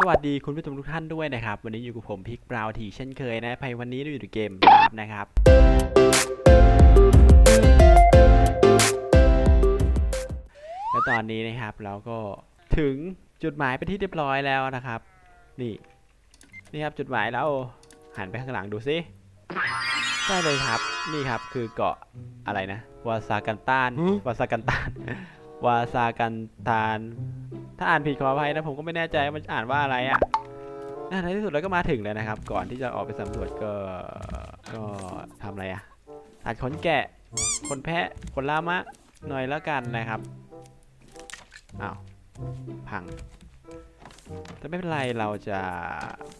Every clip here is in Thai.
สวัสดีคุณผู้ชมทุกท่านด้วยนะครับ วันนี้อยู่กับผมพิกบราวทีเช่นเคยนะภายวันนี้เราอยู่ในเกมลาบนะครับ และตอนนี้นะครับเราก็ถึงจุดหมายเป็นที่เรียบร้อยแล้วนะครับ นี่นี่ครับจุดหมายเราหันไปข้างหลังดูซิใช่เลยครับนี่ครับคือเกาะอะไรนะวาซากันตานวาซากันตานวาซากันตาน ถ้าอ่านผิดขออภัยนะผมก็ไม่แน่ใจมันอ่านว่าอะไรอะ่ะน่าในที่สุดเราก็มาถึงแล้วนะครับ ก่อนที่จะออกไปสำรวจก็ก็ทำอะไรอะ่ะตัดขนแกะขนแพะขนลามะหน่อยแล้วกันนะครับอ้าวพังแต่ไม่เป็นไรเราจะ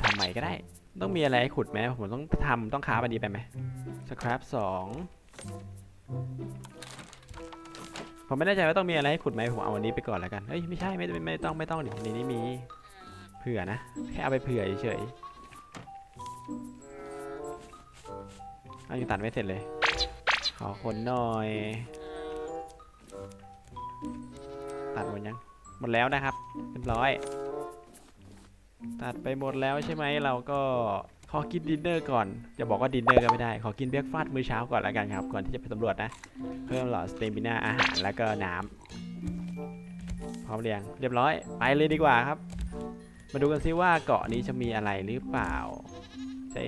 ทำใหม่ก็ได้ ต้องมีอะไรขุดไหมผมต้องทำต้องค้าบันนี้ไปไหมสครับสอง ผมไม่แน่ใจว่าต้องมีอะไรให้ขุดไหมผมเอาอันนี้ไปก่อนแล้วกันเอ้ยไม่ใช่ไม่ไม่ไม่ต้องไม่ต้องดิในนี้มีเผื่อนะแค่เอาไปเผื่อเฉยๆเอายังตัดไม่เสร็จเลย ขอคนหน่อย ตัดหมดยัง หมดแล้วนะครับเรียบร้อย ตัดไปหมดแล้วใช่ไหมเราก็ ขอกินดินเนอร์ก่อน จะบอกว่าดินเนอร์ก็ไม่ได้ ขอกินเบรกฟาสต์มื้อเช้าก่อนแล้วกันครับ ก่อนที่จะไปสำรวจนะ เพิ่มหลอดสเตมินาอาหารแล้วก็น้ำพร้อมเรียง เรียบร้อย ไปเลยดีกว่าครับ มาดูกันซิว่าเกาะนี้จะมีอะไรหรือเปล่าเจ๊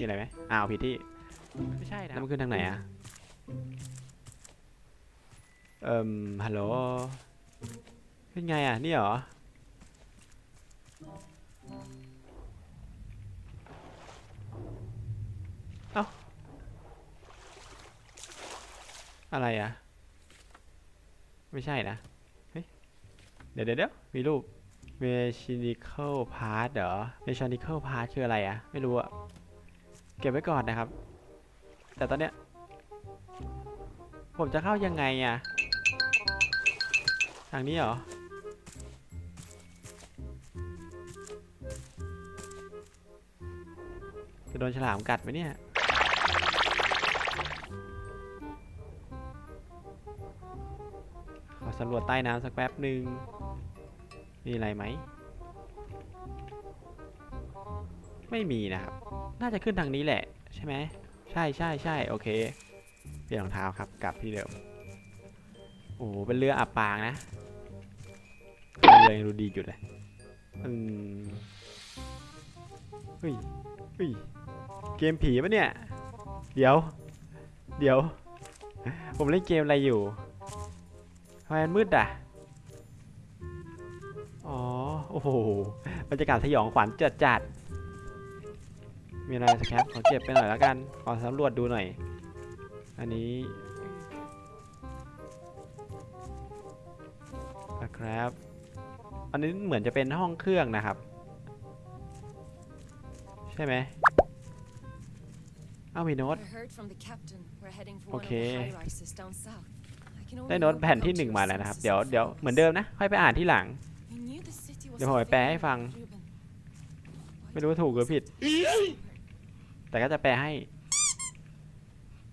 มีอะไรไหมอ้าวผิดที่ ไม่ใช่นะแล้วมันขึ้นทางไหนอะเอ่ม ฮัลโหลขึ้นไงอะนี่เหรอเอ้ อะไรอะไม่ใช่นะ เฮ้ยเดี๋ยวเดี๋ยวเดี๋ยวมีรูป mechanical part เหรอ mechanical part คืออะไรอะไม่รู้อะเก็บไว้ก่อนนะครับ แต่ตอนเนี้ย ผมจะเข้ายังไงอะทางนี้เหรอจะโดนฉลามกัดไหมเนี่ย สำรวจใต้น้ำสักแป๊บหนึ่งมีอะไรไหม ไม่มีนะครับ น่าจะขึ้นทางนี้แหละ ใช่ไหม ใช่ใช่ใช่โอเค เปลี่ยนรองเท้าครับ กลับที่เดิม โอ้โหเป็นเรืออับปางนะเรือยังดูดีอยู่เลยอืมเฮ้ยเฮ้ย เกมผีปะเนี่ย เดี๋ยว เดี๋ยว ผมเล่นเกมอะไรอยู่ มมันมืดอะ อ๋อ โอ้โห บรรยากาศสยองขวัญจัดจัดๆมีอะไรสแคปขอเก็บไปหน่อยแล้วกัน ขอสำรวจดูหน่อย อันนี้นะครับ อันนี้เหมือนจะเป็นห้องเครื่องนะครับ ใช่ไหมเอ้ามีโน้ตโอเค ได้โน้ตแผ่นที่หนึ่งมาแล้วนะครับเดี๋ยวเดี๋ยวเหมือนเดิมนะ ค่อยไปอ่านที่หลัง เดี๋ยวผมไปแปลให้ฟังไม่รู้ว่าถูกหรือผิด แต่ก็จะแปลให้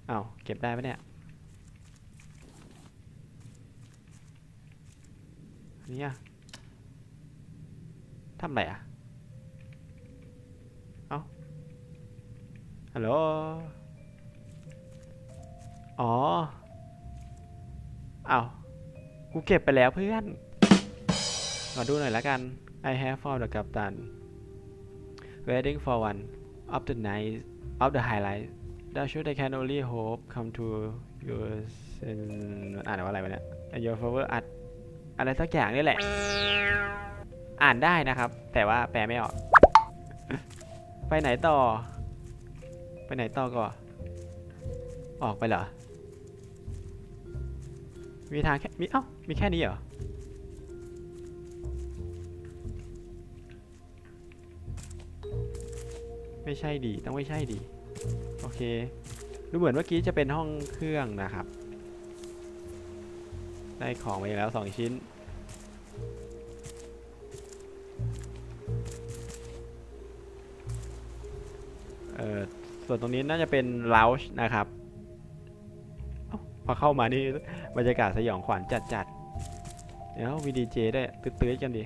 อ้าวเก็บได้ปะเนี่ย อันนี่อะทำไรอะเอ้าฮัลโหล อ๋อ อ้าวกูเก็บไปแล้วเพื่อน ขอดูหน่อยละกัน I have found the captain waiting for one of the night of the highlight that should I can only hope come to your sen- มันอ่านว่าอะไรวะเนี่ย your favor at อะไรสักอย่างนี่แหละ อ่านได้นะครับ แต่ว่าแปลไม่ออก ไปไหนต่อ ไปไหนต่อก่อนออกไปเหรอ มีทางแค่มีเอ้ามีแค่นี้เหรอไม่ใช่ดีต้องไม่ใช่ดีโอเคดูเหมือนเมื่อกี้จะเป็นห้องเครื่องนะครับ ได้ของมาอีกแล้วสองชิ้น เออส่วนตรงนี้น่าจะเป็นลาวช์นะครับ พอเข้ามานี่บรรยากาศสยองขวัญจัดๆเดี๋ยววีดีเจได้ตื้อๆกันดี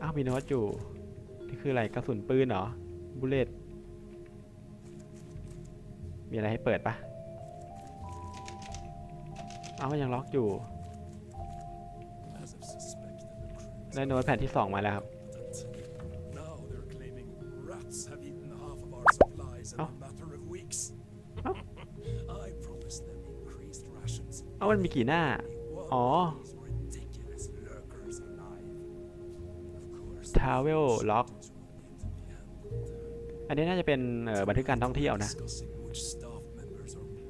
อ้าวมีโน้ตอยู่ นี่คืออะไรกระสุนปืนเหรอ บุเลตมีอะไรให้เปิดปะเอ้ายังล็อกอยู่ ได้โน้ตแผ่นที่สองมาแล้วครับ เอามันมีกี่หน้า อ๋อ Travel Log อันนี้น่าจะเป็นบันทึกการท่องเที่ยวนะ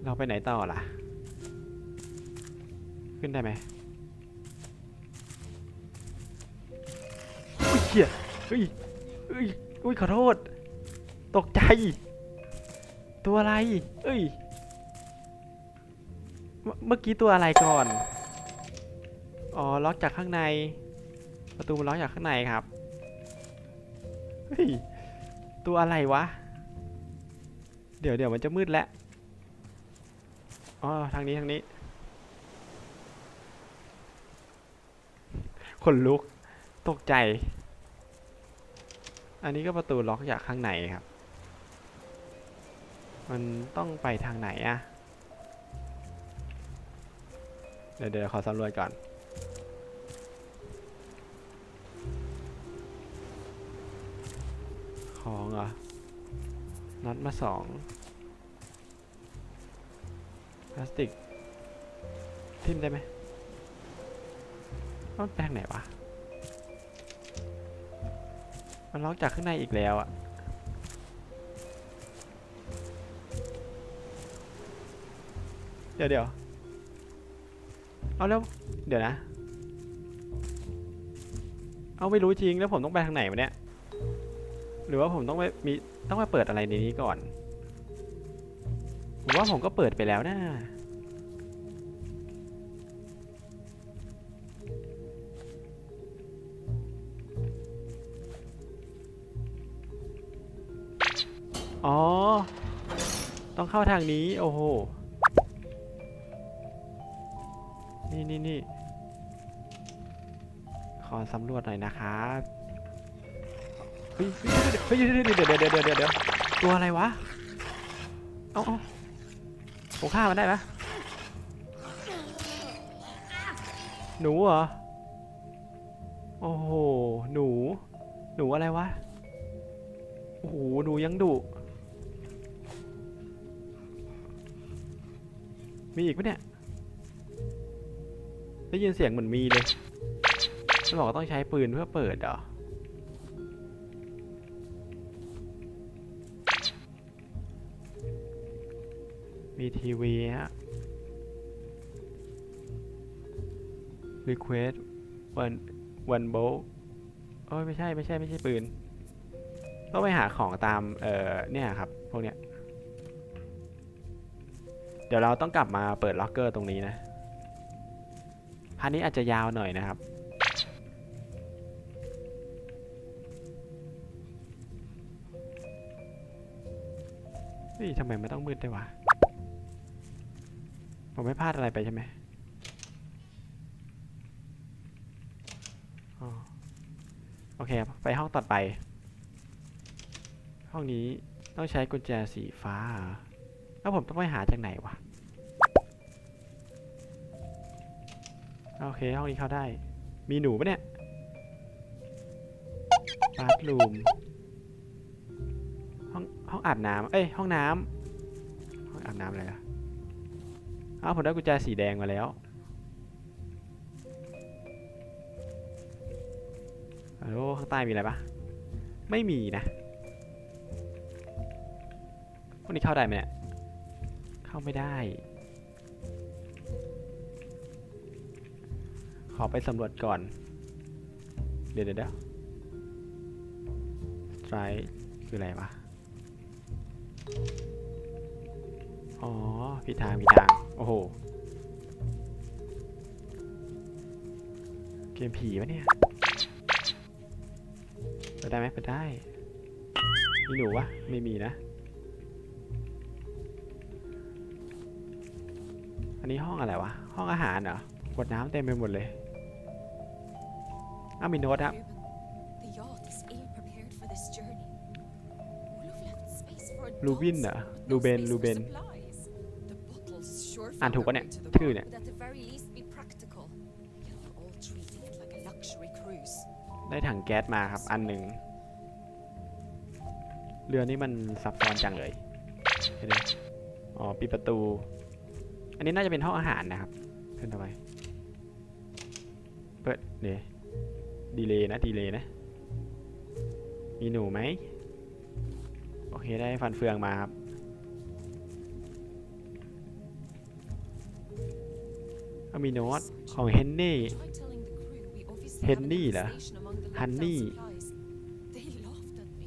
เราไปไหนต่อล่ะ ขึ้นได้ไหมอุ้ยเหี้ยอุ้ยอุ้ยอุ้ยขอโทษ ตกใจ ตัวอะไรเอ้ย เมื่อกี้ตัวอะไรก่อน อ๋อ ล็อกจากข้างใน ประตูมันล็อกจากข้างในครับ เฮ้ย ตัวอะไรวะ เดี๋ยวเดี๋ยวมันจะมืดแล้ว อ๋อ ทางนี้ทางนี้ขนลุก ตกใจ อันนี้ก็ประตูล็อกจากข้างในครับ มันต้องไปทางไหนอะ เดี๋ยวเดี๋ยวขอสำรวจก่อนของเหรอน็อตมาสองพลาสติก ทิ่มได้ไหมมันแปลงไหนวะ มันล็อกจากข้างในอีกแล้วอะเดี๋ยวเดี๋ยว เอาแล้วเดี๋ยวนะ เอาไม่รู้จริงแล้วผมต้องไปทางไหนวะเนี่ย หรือว่าผมต้องไปมีต้องไปเปิดอะไรในนี้ก่อน ผมว่าผมก็เปิดไปแล้วนะอ๋อ ต้องเข้าทางนี้ โอ้โหี่นี่นี่ขอสำรวจหน่อยนะครับเฮ้ยเฮ้ยเดี๋ยวเดี๋ยวเดี๋ยวเดี๋ยวเดี๋ยวเดี๋ยวตัวอะไรวะ เอาเอาผมฆ่ามันได้ไหมหนูเหรอ โอ้โห หนู หนูอะไรวะ โอ้โห หนูยังดุ มีอีกปะเนี่ย ได้ยินเสียงเหมือนมีเลยมันบอกว่าต้องใช้ปืนเพื่อเปิดเหรอมีทีวีฮะ request one one bolt โอ้ยไม่ใช่ไม่ใช่ไม่ใช่ปืน ต้องไปหาของตาม เอ่อ เนี่ยครับ พวกเนี้ย เดี๋ยวเราต้องกลับมาเปิดล็อกเกอร์ตรงนี้นะ พาร์ทนี้อาจจะยาวหน่อยนะครับเฮ้ยทำไมมันต้องมืดด้วยวะ ผมไม่พลาดอะไรไปใช่ไหมอ๋อโอเคไปห้องต่อไป ห้องนี้ต้องใช้กุญแจสีฟ้า แล้วผมต้องไปหาจากไหนวะ โอเค ห้องนี้เข้าได้ มีหนูปะเนี่ยบาร์รูมห้องห้องอาบน้ำเอ้ย ห้องน้ำห้องอาบน้ำอะไรอะอ้าวผมได้กุญแจสีแดงมาแล้วฮัลโหลข้างใต้มีอะไรปะไม่มีนะพวกนี้เข้าได้ไหมเนี่ย เข้าไม่ได้ ขอไปสำรวจก่อน เดี๋ยวเดี๋ยวสไตร์คืออะไรวะ อ๋อผิดทางผิทาง โอ้โห เกมผีปะเนี่ยเปิดได้ไหมเปิดได้ มีหนูวะ ไม่มีนะอันนี้ห้องอะไรวะ ห้องอาหารเหรอขวดน้ำเต็มไปหมดเลย อ้าวมีโน้ตครับ Ruben, is ill prepared for this journey. Olaf left space for a Lubin dog's เหรอ but no Luben space for Luben supplies. The bottles sure อ่าน found ถูก their ปะเนี่ย way to the ชื่อ bar, เนี่ย but at the very least be practical. You're all treating it like a luxury cruise. ได้ถังแก๊สมาครับ อันหนึ่ง เรือนี้มันซับซ้อนจังเลยเห็นไหมอ๋อปิดประตู อันนี้น่าจะเป็นห้องอาหารนะครับ ขึ้นทำไม เปิดเดี๋ยว ดีเลยนะดีเลยนะ มีหนูไหมโอเคได้ฟันเฟืองมาครับ มีโน้ตของเฮนนี่ Try telling the crew we obviously Henny have a เหรอ station among the left-hand Honey supplies. They laughed at me.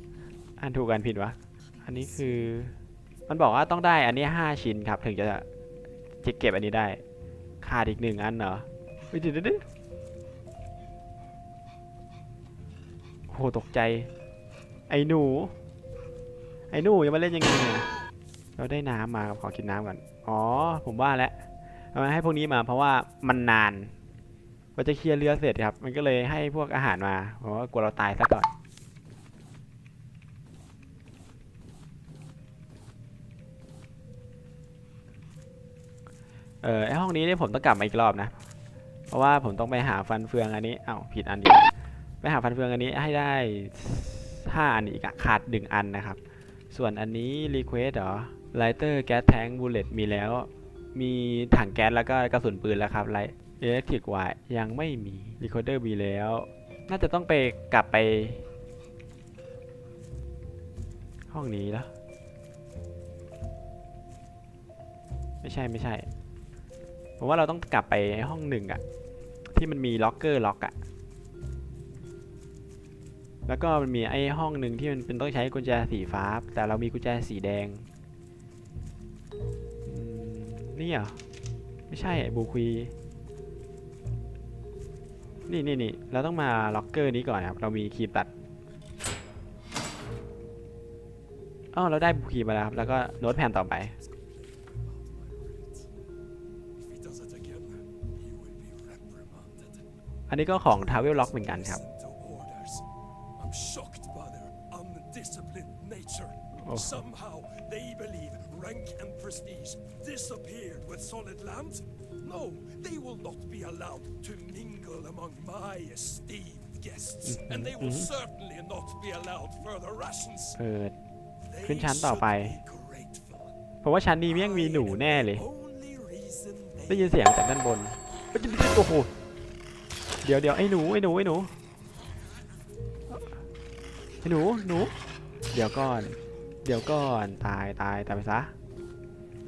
อ่านถูกกันผิดวะ อันนี้คือ มันบอกว่าต้องได้อันนี้ห้าชิ้นครับ ถึงจะจะเก็บอันนี้ได้ ขาดอีกหนึ่งอันเหรอเฮ้ยเดี๋ยวเดี๋ยว หตกใจ ไอ้หนู ไอ้หนูยังมาเล่นยังไงเนี่ยเราได้น้ำมาขอกินน้ำก่อน อ๋อ ผมว่าแล้วเอามาให้พวกนี้มาเพราะว่ามันนานกว่าจะเคลียร์เรือเสร็จครับ มันก็เลยให้พวกอาหารมาเพราะว่ากลัวเราตายซะก่อน เออไอห้องนี้เนี่ยผมต้องกลับมาอีกรอบนะ เพราะว่าผมต้องไปหาฟันเฟืองอันนี้ เอ้าผิดอันอีก ไปหาฟันเฟืองอันนี้ให้ได้ห้าอันอีกอะขาดหนึ่งอันนะครับ ส่วนอันนี้รีเควสเหรอไลเตอร์แก๊สแทงบูเลตมีแล้ว มีถังแก๊สแล้วก็กระสุนปืนแล้วครับไลอิเล็กทริกไวยังไม่มีรีคอร์เดอร์มีแล้ว น่าจะต้องไปกลับไป ห้องนี้แล้ว ไม่ใช่ไม่ใช่ผมว่าเราต้องกลับไปห้องหนึ่งอะที่มันมีล็อกเกอร์ล็อกอะ แล้วก็มันมีไอ้ห้องหนึ่งที่มันเป็นต้องใช้กุญแจสีฟ้า แต่เรามีกุญแจสีแดงนี่เหรอไม่ใช่บูควีนี่นี่นี่เราต้องมาล็อกเกอร์นี้ก่อนครับ เรามีคีย์ตัดอ๋อเราได้บูคีมาแล้วครับ แล้วก็โน้ตแผ่นต่อไปอันนี้ก็ของทาวเวลล็อกเหมือนกันครับ Somehow they believe rank and prestige disappeared with solid land. No, they will not be allowed to mingle among my esteemed guests, and they will mhm. certainly not be allowed further rations. เปิด They ขึ้นชั้นต่อไป should be grateful. เพราะว่าชั้นนี้แม่งมีหนูแน่เลย Only reason ได้ they ยินเสียงจากด้านบนเอ้ยโอ้โห เดี๋ยวเดี๋ยวไอ้หนูไอ้หนูไอ้หนูไอ้หนูหนู เดี๋ยวก่อน เดี๋ยวก่อนตายตายตายไปซะ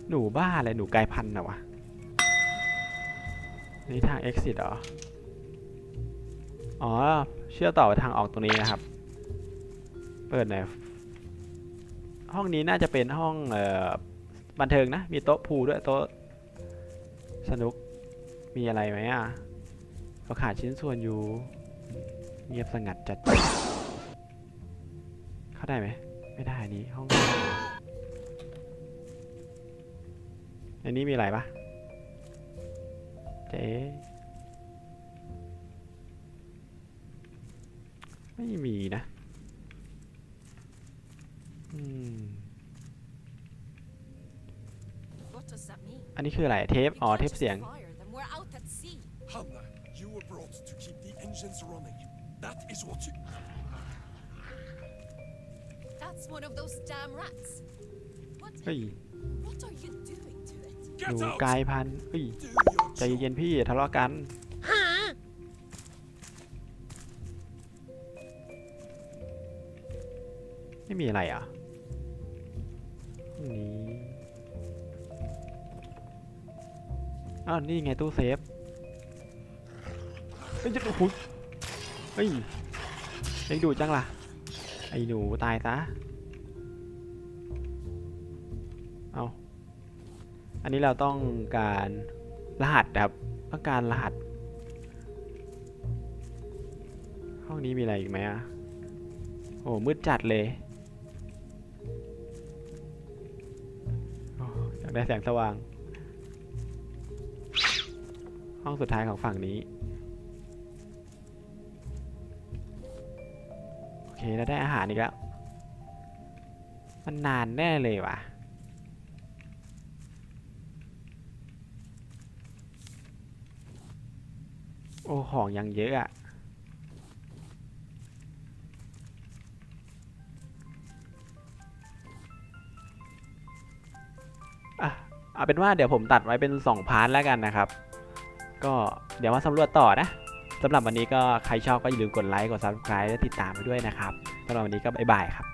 หนูบ้าอะไรหนูกลายพันธุ์เหรอวะ นี่ทาง exit เหรอ อ๋อ เชื่อต่อไปทางออกตรงนี้นะครับ เปิดหน่อยห้องนี้น่าจะเป็นห้องเอ่อบันเทิงนะ มีโต๊ะพูด้วยโต๊ะสนุก มีอะไรไหมอะเราขาดชิ้นส่วนอยู่ เงียบสงัดจัด เข้าได้ไหม ไม่ได้อันนี้ห้องในนี้มีอะไรปะเจ๊ไม่มีนะ อืม What does that mean? อันนี้คืออะไร เทป We อ๋อ can't เทป just เสียง fire them. We're out at sea. Hanna, you were brought to keep the engines running. That is what you. That's one of those damn rats. What? เฮ้ย What are you doing to it? หนู Get out! กลายพันธุ์เฮ้ย Do your ใจ job. เย็นๆพี่อย่าทะเลาะกัน ไม่มีอะไรอะห้องนี้อ้าวนี่ไงตู้เซฟเฮ้ยจะโอ้โหเฮ้ยยังดูจังล่ะ ไอ้หนูตายซะ เอาอันนี้เราต้องการรหัสครับ ต้องการรหัส ห้องนี้มีอะไรอีกไหมอะ โอ้มืดจัดเลยอยากได้แสงสว่าง ห้องสุดท้ายของฝั่งนี้ หเราได้อาหารอีกแล้ว มันนานแน่เลยว่ะ โอ้ของยังเยอะอะอะเอาเป็นว่าเดี๋ยวผมตัดไว้เป็น 2 พาร์ทแล้วกันนะครับ ก็เดี๋ยวมาสำรวจต่อนะ สำหรับวันนี้ก็ใครชอบก็อย่าลืมกดไลค์กด subscribe และติดตามไปด้วยนะครับสำหรับวันนี้ก็บ๊ายบายครับ